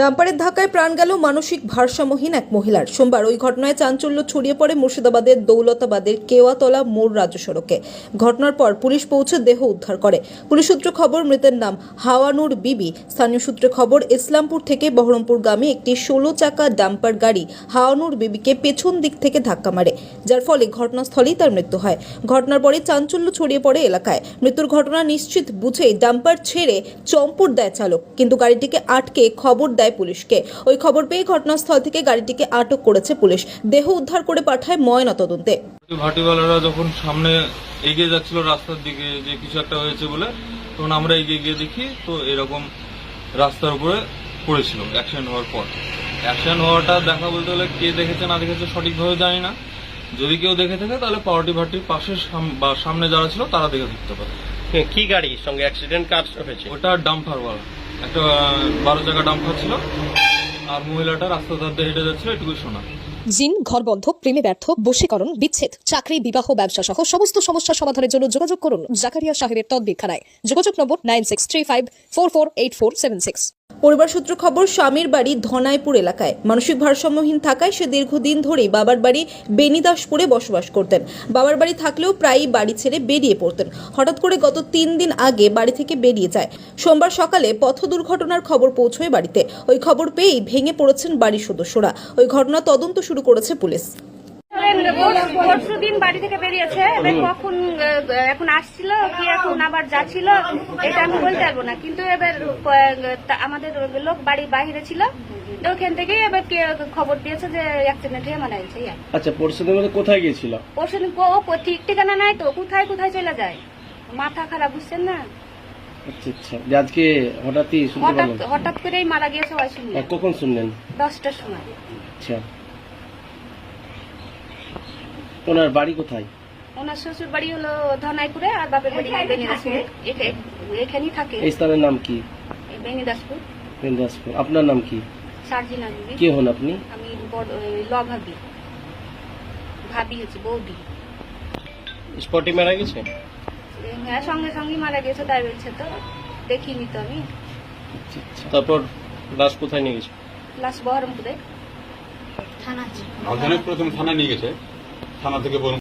ডাম্পারের ধাক্কায় প্রাণ গেল মানসিক ভারসাম্যহীন এক মহিলার। সোমবার ওই ঘটনায় চাঞ্চল্য ছড়িয়ে পড়ে মুর্শিদাবাদের দৌলতাবাদের কেওয়াতলা মোড় রাজ্য সড়কে। ঘটনার পর পুলিশ পৌঁছে দেহ উদ্ধার করে। পুলিশ সূত্রে খবর, মৃতের নাম হাওয়ানুর বিবি। স্থানীয় সূত্রে খবর, ইসলামপুর থেকে বহরমপুরগামী একটি ষোলো চাকা ডাম্পার গাড়ি হাওয়ানুর বিবিকে পেছন দিক থেকে ধাক্কা মারে, যার ফলে ঘটনাস্থলেই তার মৃত্যু হয়। ঘটনার পরে চাঞ্চল্য ছড়িয়ে পড়ে এলাকায়। মৃত্যুর ঘটনা নিশ্চিত বুঝে ডাম্পার ছেড়ে চম্পট দেয় চালক, কিন্তু গাড়িটিকে আটকে খবর দেয় পুলিশকে। ওই খবর পেয়ে ঘটনাস্থল থেকে গাড়িটিকে আটক করেছে পুলিশ। দেহ উদ্ধার করে পাঠায় ময়না তদন্তে ভাটিওয়ালারা যখন সামনে এগিয়ে যাচ্ছিল রাস্তার দিকে যে কিছু একটা হয়েছে বলে তখন আমরা এগিয়ে গিয়ে দেখি তো এরকম রাস্তার উপরে পড়েছিল অ্যাক্সিডেন্ট হওয়ার পর। অ্যাক্সিডেন্ট হওয়াটা দেখা বলতে গেলে কে দেখেছে না দেখেছে সঠিকভাবে জানি না। যদি কেউ দেখে থাকে তাহলে পাওয়াটি ভাটির পাশে সাম- বা সামনে যারা ছিল তারা দেখে থাকতে পারে। হ্যাঁ, কি গাড়ির সঙ্গে অ্যাক্সিডেন্ট কার হয়েছে? ওটা ডাম্পারওয়ালা একটা বারো জায়গা ডাম্পার ছিল, আর মহিলাটা রাস্তা ধার দিয়ে হেঁটে যাচ্ছিল এটুকু শোনা। জিন ঘরবন্ধ প্রেমে ব্যর্থ, বশীকরণ, বিচ্ছেদ, চাকরি, বিবাহ ব্যবসা সহ সমস্ত সমস্যা সমাধানের জন্য যোগাযোগ করুন জাকারিয়া সাহেবের তদবিখানায় যোগাযোগ নম্বর nine six three five four four eight four seven six. পরিবার সূত্র খবর, স্বামীর বাড়ি ধনাইপুর এলাকায়। মানসিক ভারসাম্যহীন থাকায় সে দীর্ঘদিন ধরেই বাবার বাড়ি বেনিদাসপুরে বসবাস করতেন। বাবার বাড়ি থাকলেও প্রায়ই বাড়ি ছেড়ে বেরিয়ে পড়তেন। হঠাৎ করে গত তিন দিন আগে বাড়ি থেকে বেরিয়ে যায়। সোমবার সকালে পথ দুর্ঘটনার খবর পৌঁছয় বাড়িতে। ওই খবর পেয়েই ভেঙে পড়েছেন বাড়ির সদস্যরা। ওই ঘটনা তদন্ত শুরু করেছে পুলিশ। পরশু দিন বাড়ি থেকে বেরিয়েছে এবার কখন এখন আসছিল কি এখন আবার যাচ্ছিল এটা আমি বলতে পারব না। কিন্তু এবার আমাদের লোক বাড়ি বাইরে ছিল ওখান থেকে এবার কে খবর দিয়েছে যে অ্যাক্সিডেন্ট হয়ে মারা গেছে আচ্ছা কোথায় গিয়েছিল? পরশু দিন ও ঠিক ঠিকানা নাই তো কোথায় কোথায় চলে যায়? মাথা খারাপ বুঝছেন না? আচ্ছা আচ্ছা আজকে হঠাৎই হঠাৎ হঠাৎ করেই মারা গিয়েছে কখন শুনলেন? দশটার সময়। আচ্ছা। ওনার বাড়ি কোথায়? ওনার শ্বশুর বাড়ি হলো ধনাইপুরে আর বাপের বাড়ি বেনিদাসপুর। এখে- এখানেই থাকে। এই স্থানের নাম কি? এই বেনিদাসপুর। আপনার নাম কি? সার্জিনা কে হন আপনি? আমি ল ভাবি। ভাবি হচ্ছে বৌদি। স্পটে মারা গেছে? হ্যাঁ সঙ্গে সঙ্গে মারা গেছে তাই বলছে তো। দেখিনি তো আমি। আচ্ছা আচ্ছা। তারপর লাশ কোথায় নিয়ে গেছে? লাস্ট বহরমপুরে। রাজধানী প্রথম থানা নিয়ে গেছে। থানা থেকে বলুন।